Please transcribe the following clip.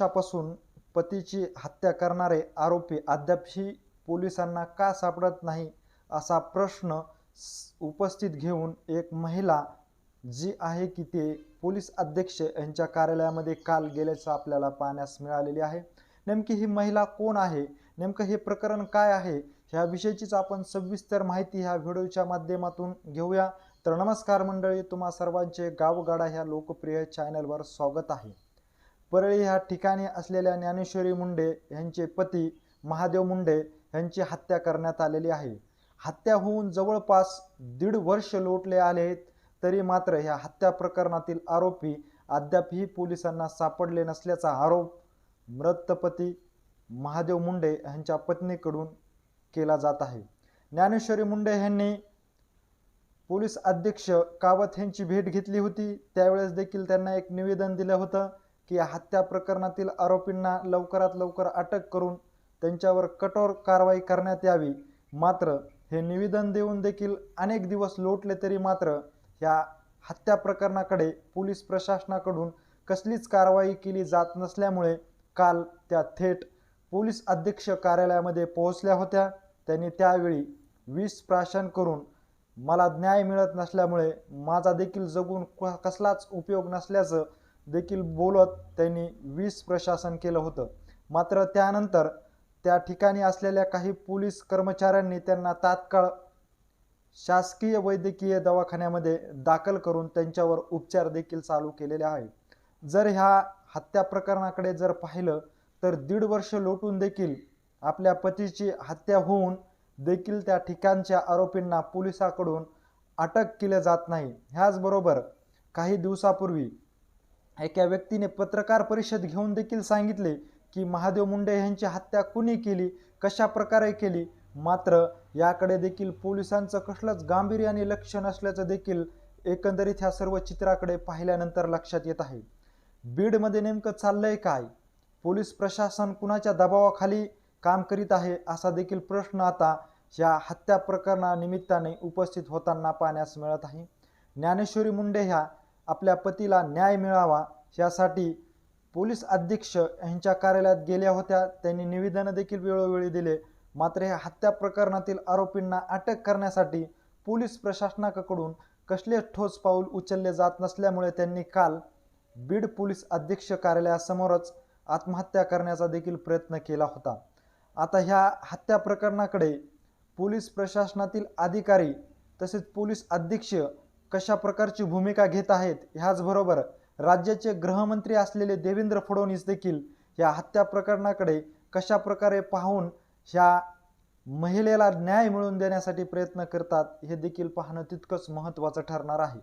वर्षापासून पतीची हत्या करणारे आरोपी अद्यापही पोलिसांना का सापडत नाही असा प्रश्न उपस्थित घेऊन एक महिला जी आहे की ते पोलीस अध्यक्ष यांच्या कार्यालयामध्ये काल गेल्याचं आपल्याला पाहण्यास मिळालेले आहे. नेमकी ही महिला कोण आहे? नेमकं हे प्रकरण काय आहे? ह्या विषयीचीच आपण सविस्तर माहिती ह्या व्हिडिओच्या माध्यमातून घेऊया. तर नमस्कार मंडळी तुम्हा सर्वांचे गावगाडा ह्या लोकप्रिय चॅनलवर स्वागत आहे. परळी ह्या ठिकाणी असलेल्या ज्ञानेश्वरी मुंडे यांचे पती महादेव मुंडे यांची हत्या करण्यात आलेली आहे. हत्या होऊन जवळपास दीड वर्ष लोटले आले आहेत तरी मात्र ह्या हत्या प्रकरणातील आरोपी अद्यापही पोलिसांना सापडले नसल्याचा आरोप मृतपती महादेव मुंडे यांच्या पत्नीकडून केला जात आहे. ज्ञानेश्वरी मुंडे यांनी पोलीस अध्यक्ष कावत यांची भेट घेतली होती. त्यावेळेस देखील त्यांना एक निवेदन दिलं होतं. की हत्या प्रकरणातील आरोपींना लवकरात लवकर अटक करून त्यांच्यावर कठोर कारवाई करण्यात यावी. मात्र हे निवेदन देऊन देखील अनेक दिवस लोटले तरी मात्र ह्या हत्या प्रकरणाकडे पोलीस प्रशासनाकडून कसलीच कारवाई केली जात नसल्यामुळे काल त्या थेट पोलीस अध्यक्ष कार्यालयामध्ये पोहोचल्या होत्या. त्यांनी त्यावेळी वीस प्राशन करून मला न्याय मिळत नसल्यामुळे माझा देखील जगून क- कसलाच उपयोग नसल्याचं देखील बोलत त्यांनी वीस प्रशासन केलं होतं. मात्र त्यानंतर त्या ठिकाणी असलेल्या काही पोलीस कर्मचाऱ्यांनी त्यांना तात्काळ शासकीय वैद्यकीय दवाखान्यामध्ये दाखल करून त्यांच्यावर उपचार देखील चालू केलेले आहे. जर ह्या हत्या प्रकरणाकडे जर पाहिलं तर दीड वर्ष लोटून देखील आपल्या पतीची हत्या होऊन देखील त्या ठिकाणच्या आरोपींना पोलिसाकडून अटक केल्या जात नाही. ह्याचबरोबर काही दिवसापूर्वी एका व्यक्तीने पत्रकार परिषद घेऊन देखील सांगितले की महादेव मुंडे यांची हत्या कुणी केली कशा प्रकारे केली? मात्र याकडे देखील पोलिसांचं कसलंच गांभीर्याने लक्ष नसल्याचं देखील एकंदरीत ह्या सर्व चित्राकडे पाहिल्यानंतर लक्षात येत आहे. बीडमध्ये नेमकं चाललंय काय? पोलीस प्रशासन कुणाच्या दबावाखाली काम करीत आहे असा देखील प्रश्न आता या हत्या प्रकरणानिमित्ताने उपस्थित होताना पाहण्यास मिळत आहे. ज्ञानेश्वरी मुंडे ह्या आपल्या पतीला न्याय मिळावा यासाठी पोलीस अधीक्षक यांच्या कार्यालयात गेल्या होत्या. त्यांनी निवेदनं देखील वेळोवेळी दिले. मात्र हे हत्या प्रकरणातील आरोपींना अटक करण्यासाठी पोलीस प्रशासनाकडून कसले ठोस पाऊल उचलले जात नसल्यामुळे त्यांनी काल बीड पोलीस अध्यक्ष कार्यालयासमोरच आत्महत्या करण्याचा देखील प्रयत्न केला होता. आता ह्या हत्या प्रकरणाकडे पोलीस प्रशासनातील अधिकारी तसेच पोलीस अधीक्षक कशा प्रकारची भूमिका घेत आहेत ह्याचबरोबर राज्याचे गृहमंत्री असलेले देवेंद्र फडणवीस देखील या हत्या प्रकरणाकडे कशा प्रकारे पाहून ह्या महिलेला न्याय मिळवून देण्यासाठी प्रयत्न करतात हे देखील पाहणं तितकंच महत्त्वाचं ठरणार आहे.